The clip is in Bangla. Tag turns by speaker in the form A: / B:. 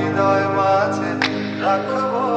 A: হৃদয় মাঝে রাখব।